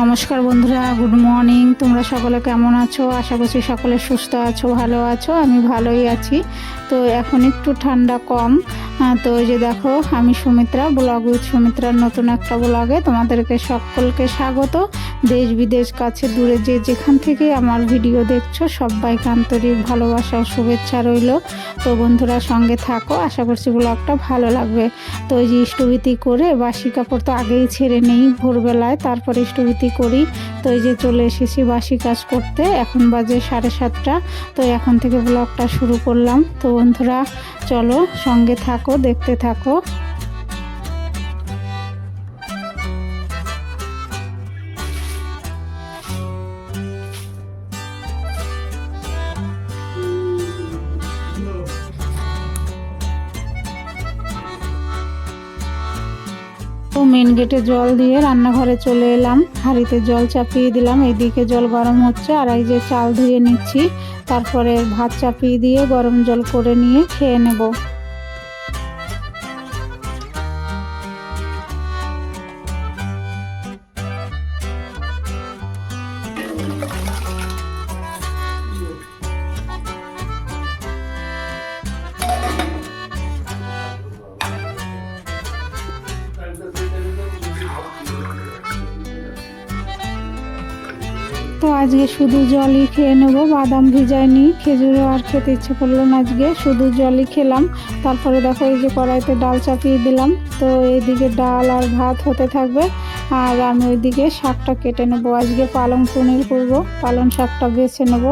নমস্কার বন্ধুরা, good morning. তোমরা সকলে কেমন আছো? আশা করছি সকলে সুস্থ আছো, ভালো আছো। আমি ভালোই আছি। তো এখন একটু ঠান্ডা কম। তো এই যে দেখো, আমি সুমিত্রা, ব্লগ উইথ সুমিত্রার নতুন একটা ব্লগে তোমাদেরকে সকলকে স্বাগত। দেশ বিদেশ, কাছে দূরে যে যেখান থেকে আমার ভিডিও দেখছ, সবাইকে আন্তরিক ভালোবাসা ও শুভেচ্ছা রইল। তো বন্ধুরা, সঙ্গে থাকো। আশা করছি ব্লগটা ভালো লাগবে। তো ওই যে ইষ্টভীতি করে, বাসি কাপড় তো আগেই ছেড়ে নেই ভোরবেলায়, তারপরে ইষ্টভীতি করি। তো এই যে চলে এসেছি বাসি কাজ করতে, এখন বাজে সাড়ে সাতটা। তো এখন থেকে ব্লগটা শুরু করলাম। তো বন্ধুরা, চলো সঙ্গে থাকো, দেখতে থাকো। মেন গেটে জল দিয়ে রান্নাঘরে চলে এলাম। হাঁড়িতে জল চাপিয়ে দিলাম। এদিকে জল গরম হচ্ছে। আর এই যে চাল ধুয়ে নিচ্ছি, তারপরে ভাত চাপিয়ে দিয়ে গরম জল করে নিয়ে খেয়ে নেব। তো আজকে শুধু জলই খেয়ে নেব, বাদাম ভিজাইনি, খেজুরও আর খেতে ইচ্ছে করল না আজকে, শুধু জলই খেলাম। তারপরে দেখো এই যে কড়াইতে ডাল চাপিয়ে দিলাম, তো এইদিকে ডাল আর ভাত হতে থাকবে, আর আমি ওইদিকে শাকটা কেটে নেব। আজকে পালং পনির করব, পালং শাকটা বেছে নেব।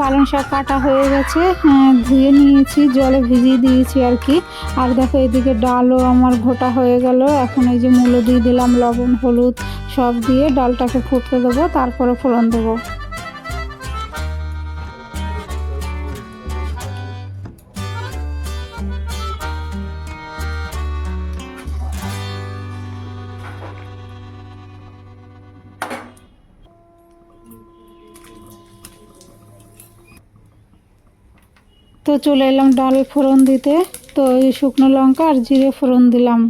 পালং শাক কাটা হয়ে গেছে। হ্যাঁ, ধুয়ে নিয়েছি জলে ভিজিয়ে দিয়েছি আর কি। আর দেখো এদিকে ডালও আমার ঘোটা হয়ে গেল। এখন এই যে মূলো দিয়ে দিলাম লবণ হলুদ সব দিয়ে ডালটাকে ফুটতে দেবো তারপরে ফোড়ন দেবো। তো চলে এলাম ডালে ফোড়ন দিতে। তো এই শুকনো লঙ্কা আর জিরে ফোড়ন দিলাম।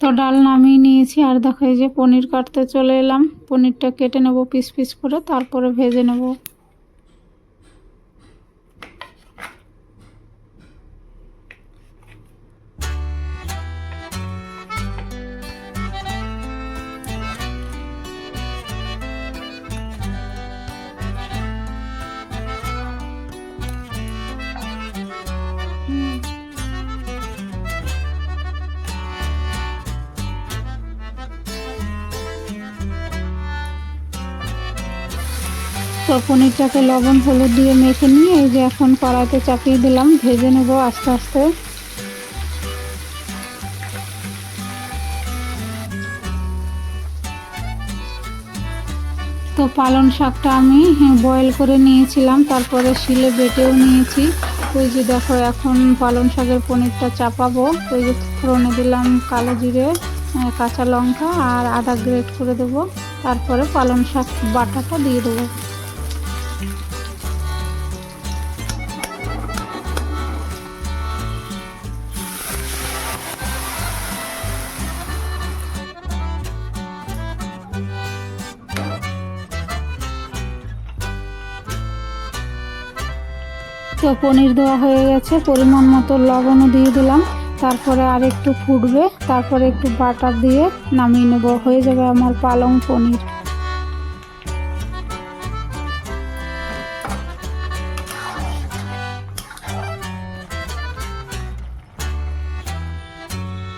তো ডাল নামিয়ে নিয়েছি। আর দেখো এই যে পনির কাটতে চলে এলাম। পনিরটা কেটে নেব পিস পিস করে, তারপরে ভেজে নেব। তো পনিরটাকে লবণ হলুদ দিয়ে মেখে নিয়ে এই যে এখন কড়াইতে চাপিয়ে দিলাম, ভেজে নেব আস্তে আস্তে। তো পালং শাকটা আমি বয়েল করে নিয়েছিলাম, তারপরে শিলে বেটেও নিয়েছি। ওই যে দেখো, এখন পালং শাকের পনিরটা চাপাবো। ওই যে ফোড়নে দিলাম কালো জিরে কাঁচা লঙ্কা আর আদা গ্রেট করে দেবো। তারপরে পালং শাক বাটাটা দিয়ে দেবো। তো পনির দেওয়া হয়ে গেছে। পরিমাণ মতো লবণও দিয়ে দিলাম। তারপরে আর একটু ফুটবে। তারপরে একটু বাটার দিয়ে নামিয়ে নেব। হয়ে যাবে আমার পালং পনির।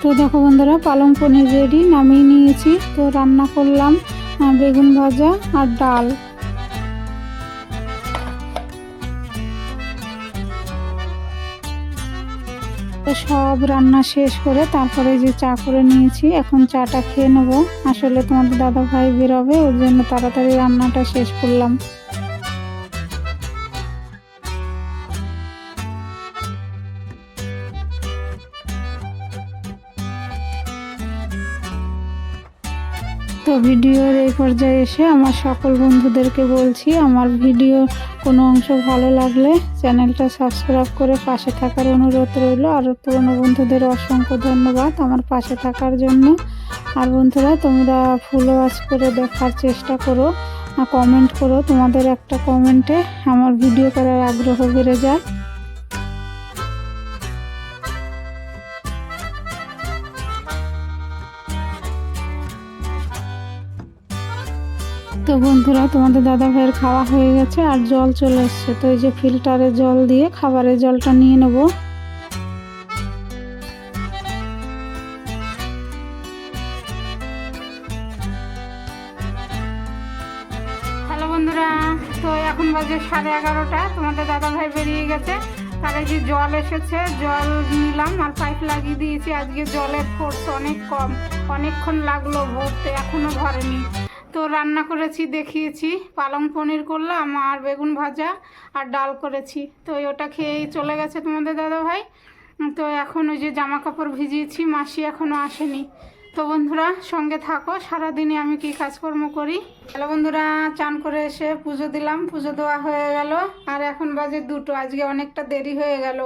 তো দেখো বন্ধুরা, পালং পনির রেডি নামিয়ে নিয়েছি। তো রান্না করলাম বেগুন ভাজা আর ডাল। সব রান্না শেষ করে তারপরে যে চা করে নিয়েছি, এখন চাটা খেয়ে নেব। আসলে তোমাদের দাদা ভাই বেরোবে, ওর জন্য তাড়াতাড়ি রান্নাটা শেষ করলাম। ভিডিওর এই পর্যায়ে এসে আমার সকল বন্ধুদেরকে বলছি, আমার ভিডিও কোনো অংশ ভালো লাগলে চ্যানেলটা সাবস্ক্রাইব করে পাশে থাকার অনুরোধ রইল। আর পুরনো বন্ধুদের অসংখ্য ধন্যবাদ আমার পাশে থাকার জন্য। আর বন্ধুরা, তোমরা ফুল ওয়াচ করে দেখার চেষ্টা করো কমেন্ট করো। তোমাদের একটা কমেন্টে আমার ভিডিও করার আগ্রহ বেড়ে যায়। বন্ধুরা, তোমাদের দাদা ভাইয়ের খাওয়া হয়ে গেছে আর জল চলে এসছে। তো এই যে ফিল্টারে জল দিয়ে খাবারের জলটা নিয়ে নেব। হ্যালো বন্ধুরা, তো এখন বাজে সাড়ে এগারোটা, তোমাদের দাদা ভাই বেরিয়ে গেছে। তার যে জল এসেছে, জল নিলাম আর পাইপ লাগিয়ে দিয়েছি। আজকে জলের ফোর্স অনেক কম, অনেকক্ষণ লাগল ভরতে, এখনও ভরেনি। তো রান্না করেছি, দেখিয়েছি। পালং পনির করলাম আর বেগুন ভাজা আর ডাল করেছি। তো ওটা খেয়েই চলে গেছে তোমাদের দাদা ভাই তো এখন ওই যে জামা কাপড় ভিজিয়েছি, মাসি এখনও আসেনি। তো বন্ধুরা, সঙ্গে থাকো, সারাদিনে আমি কি কাজকর্ম করি? হ্যালো বন্ধুরা, চান করে এসে পুজো দিলাম, পুজো দেওয়া হয়ে গেল। আর এখন বাজে দুটো, আজকে অনেকটা দেরি হয়ে গেল।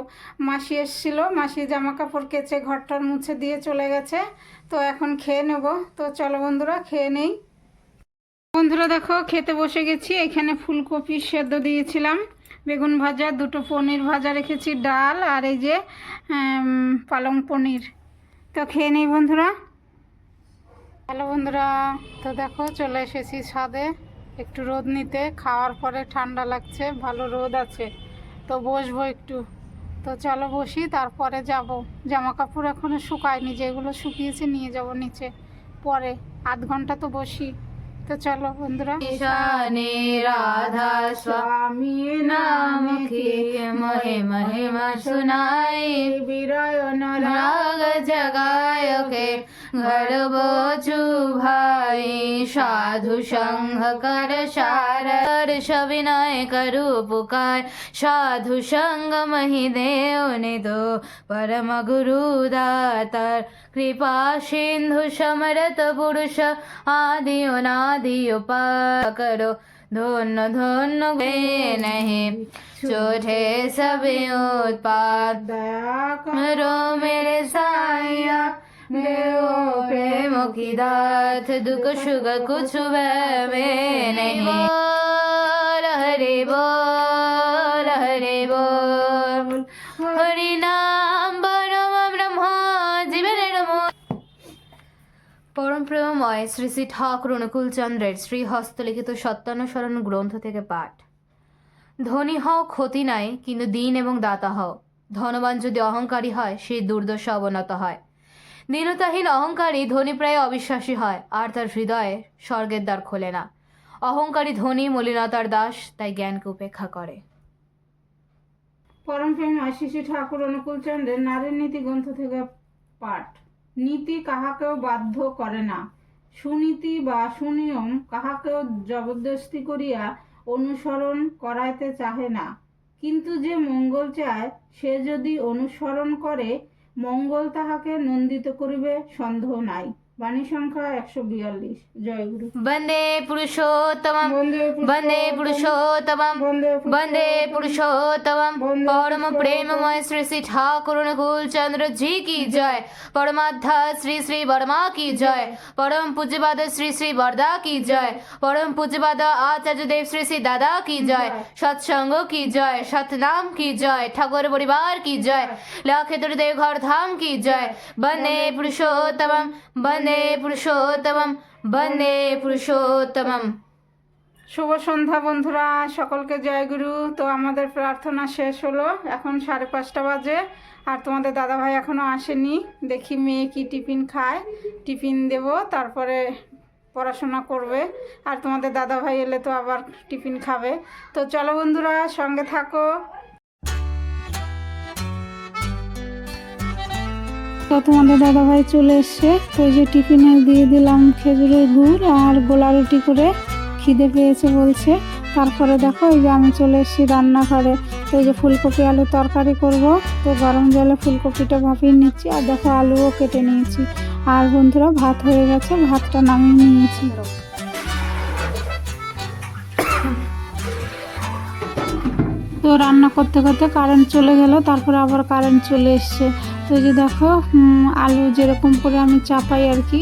মাসি এসছিল, মাসি জামা কাপড় কেচে ঘরটার মুছে দিয়ে চলে গেছে। তো এখন খেয়ে নেব। তো চলো বন্ধুরা, খেয়ে নেই। বন্ধুরা দেখো, খেতে বসে গেছি। এখানে ফুলকপি সেদ্ধ দিয়েছিলাম। বেগুন ভাজা, দুটো পনির ভাজা রেখেছি, ডাল আর এই যে পালং পনির। তো খেয়ে নেই বন্ধুরা। হ্যালো বন্ধুরা, তো দেখো, চলে এসেছি ছাদে। একটু রোদ নিতে, খাওয়ার পরে ঠান্ডা লাগছে, ভালো রোদ আছে। তো বসবো একটু। তো চলো বসি, তারপরে যাব। জামা কাপড় এখনও শুকায়নি, যেগুলো শুকিয়েছে নিয়ে যাব নিচে। পরে, আধ ঘণ্টা তো বসি। তো চলো, বন্ধুরা। ঈশানে রাধা স্বামী নামকে মহে মহিমা শুনাই। বিরয়ন রাগ জগায় কে গর্ব চুভাই সাধু সংঘ কর সার সবিনয় করু পুকার। সাধু সঙ্গ মহি দেও নিদো পরম গুরু দাতার गुरु दातार कृपा सिंधु समरत पुरुष आदि अनादि उपाय करो धन्य धन्य गे नहीं छोटे सभी उत्पाद দয়া रो मेरे साया देव प्रेम की दात दुख सुख कुछ वह में नहीं बोल हरे बोल हरे बोल পরম প্রেমময় শ্রী শ্রী ঠাকুর অনুকূল চন্দ্রের শ্রী হস্তলিখিত সত্যানুসরণ গ্রন্থ থেকে পাঠ। ধনী হও, ক্ষতি নাই, কিন্তু দিন এবং দাতা হও। ধনবান যদি অহংকারী হয় সেই দুর্দশা অবনত হয়। দীনতাহীন অহংকারী ধনী প্রায় অবিশ্বাসী হয়, আর তার হৃদয়ে স্বর্গের দ্বার খোলে না। অহংকারী ধনী মলিনতার দাস, তাই জ্ঞানকে উপেক্ষা করে। পরম প্রেমী আশিসি ঠাকুর অনুকূল চন্দ্রের নারীর নীতি গ্রন্থ থেকে পাঠ। নীতি কাহাকেও বাধ্য করে না। সুনীতি বা সুনিয়ম কাহাকেও জবরদস্তি করিয়া অনুসরণ করাইতে চাহে না। কিন্তু যে মঙ্গল চায়, সে যদি অনুসরণ করে, মঙ্গল তাহাকে নন্দিত করিবে, সন্দেহ নাই। বাণী সংখ্যা একশো বিয়াল্লিশ। জয়গুরু। বন্দে পুরুষোত্তমম। বন্দে বন্দে পুরুষোত্তমম। বন্দে পুরুষোত্তমম। পরম প্রেমময় শ্রী শ্রী ঠাকুর অনুকূল চন্দ্র জি কি জয়। পরমাধ্যা শ্রী শ্রী বর্মা কি জয়। পরম পূজ্যপাদ শ্রী শ্রী বরদা কি জয়। পরম পূজ্যপাদ আচার্য দেব শ্রী শ্রী দাদা কি জয়। সৎসঙ্গ কি জয়। সতনাম কি জয়। ঠাকুর পরিবার কি জয়। লক্ষেতুর দেব ঘর ধাম কি জয়। বন্দে পুরুষোত্তমম। বন্দে পুরুষোত্তমম বন্দে পুরুষোত্তমম। শুভ সন্ধ্যা বন্ধুরা, সকলকে জয়গুরু তো আমাদের প্রার্থনা শেষ হলো। এখন সাড়ে পাঁচটা বাজে। আর তোমাদের দাদাভাই এখনও আসেনি। দেখি মেয়ে কি টিফিন খায়। টিফিন দেব, তারপরে পড়াশোনা করবে। আর তোমাদের দাদাভাই এলে তো আবার টিফিন খাবে। তো চলো বন্ধুরা, সঙ্গে থাকো। তো তোমাদের দাদাভাই চলে এসছে। তো যে টিফিনে দিয়ে দিলাম খেজুরের গুড় আর গোলা রুটি করে খিদে পেয়েছে বলছে। তারপরে দেখো এই যে আমি চলে এসেছি রান্নাঘরে। তো এই যে ফুলকপি আলু তরকারি করব। তো গরম জলে ফুলকপিটা ভাপিয়ে নিচ্ছি আর দেখো আলুও কেটে নিয়েছি। আর বন্ধুরা, ভাত হয়ে গেছে, ভাতটা নামিয়ে নিয়েছি। তো রান্না করতে করতে কারেন্ট চলে গেল, তারপরে আবার কারেন্ট চলে এসছে। তো যে দেখো আলু যেরকম করে আমি চাপাই আর কি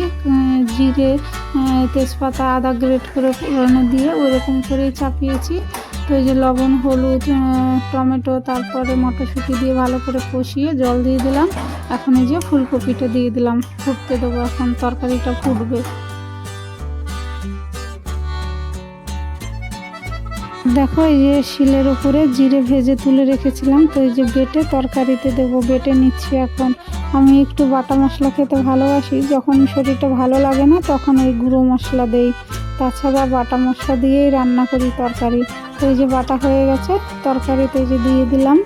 জিরে তেজপাতা, আদা গ্রেট করে ফোড়নে দিয়ে ওইরকম করেই চাপিয়েছি। তো এই যে লবণ, হলুদ টমেটো, তারপরে মটরশুঁটি দিয়ে ভালো করে কষিয়ে জল দিয়ে দিলাম। এখন এই যে ফুলকপিটা দিয়ে দিলাম। ফুটতে দেবো এখন, তরকারিটা ফুটবে। দেখো, এই যে শিলের উপরে জিরে ভেজে তুলে রেখেছিলাম, তো এই যে বেটে তরকারিতে দেবো, বেটে নিচ্ছি এখন। আমি একটু বাটা মশলা খেতে ভালোবাসি, যখন শরীরটা ভালো লাগে না, তখন ওই গুঁড়ো মশলা দেই। তাছাড়া বাটা মশলা দিয়েই রান্না করি তরকারি। তো এই যে বাটা হয়ে গেছে, তরকারিতে যে দিয়ে দিলাম।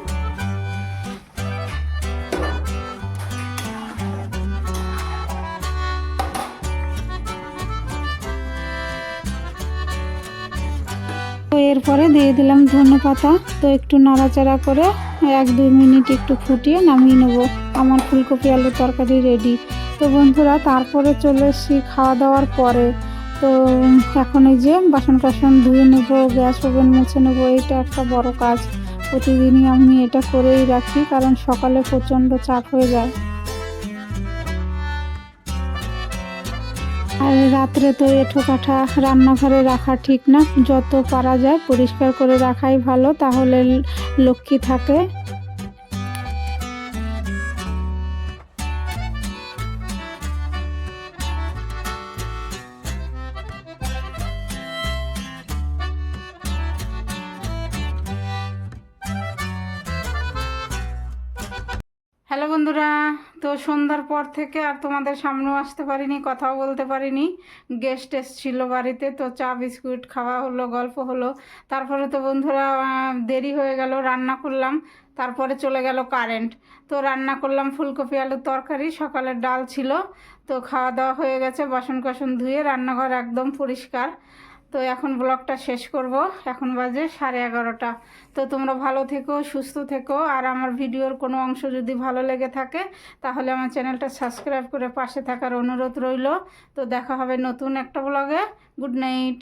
তো এরপরে দিয়ে দিলাম ধনে পাতা। তো একটু নাড়াচাড়া করে এক দুই মিনিট একটু ফুটিয়ে নামিয়ে নেব। আমার ফুলকপি আলু তরকারি রেডি তো বন্ধুরা, তারপরে চলে এসেছি খাওয়া দাওয়ার পরে। তো এখন এই যে বাসন কাসন ধুয়ে নেব, গ্যাস ওভেন মুছে নেব এটা একটা বড় কাজ। প্রতিদিনই আমি এটা করেই রাখি, কারণ সকালে প্রচণ্ড চাপ হয়ে যায়। আর রাত্রে তো এঁঠো কাঠা রান্নাঘরে রাখা ঠিক না। যত পারা যায় পরিষ্কার করে রাখাই ভালো, তাহলে লক্ষ্মী থাকে। হ্যালো বন্ধুরা, তো সন্ধ্যার পর থেকে আর তোমাদের সামনেও আসতে পারিনি, কথাও বলতে পারিনি। গেস্ট এসেছিল বাড়িতে, তো চা, বিস্কুট খাওয়া হলো, গল্প হলো। তারপরে তো বন্ধুরা দেরি হয়ে গেল, রান্না করলাম। তারপরে চলে গেল কারেন্ট তো রান্না করলাম ফুলকপি, আলুর তরকারি, সকালের ডাল ছিল। তো খাওয়া দাওয়া হয়ে গেছে বাসন কাসন ধুয়ে রান্নাঘর একদম পরিষ্কার। তো এখন ব্লগটা শেষ করব। এখন বাজে সাড়ে এগারোটা। তো তোমরা ভালো থেকো, সুস্থ থেকো। আর আমার ভিডিওর কোনো অংশ যদি ভালো লেগে থাকে, তাহলে আমার চ্যানেলটা সাবস্ক্রাইব করে পাশে থাকার অনুরোধ রইল। তো দেখা হবে নতুন একটা ব্লগে গুড নাইট